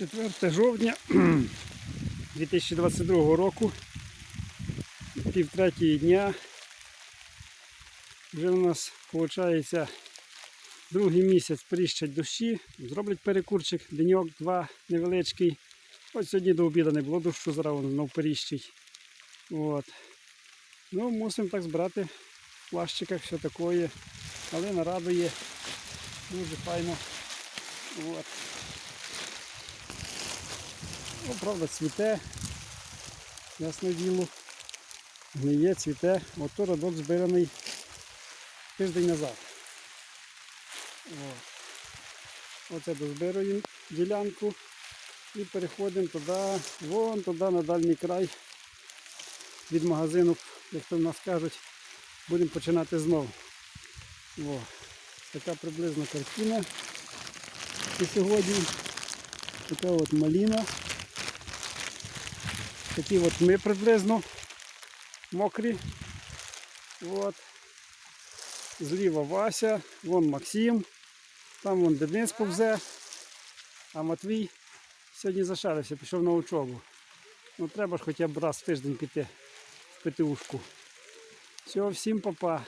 4 жовтня 2022 року, пів третьої дня. Вже у нас виходить другий місяць пріщать дощі, зроблять перекурчик, деньок, два невеличкий. Ось сьогодні до обіду не було дощу, зараз воно знов періщить. От. Ну, мусимо так збирати в плащиках, все таке. Але нарадує дуже файно. От. Ну, правда, цвіте. Ясне діло. Гниє, цвіте. От то радок збираний тиждень назад. Оце дозбираємо ділянку і переходимо туди, вон туди на дальній край від магазину, як то в нас кажуть, будемо починати знову. О, така приблизна картина. І сьогодні така от маліна. Такі от ми приблизно мокрі. От. Зліва Вася, вон Максим, там вон Денис повзе, а Матвій сьогодні зашарився, пішов на учобу. Ну треба ж хоча б раз в тиждень піти в ПТУшку. Все, всім па-па.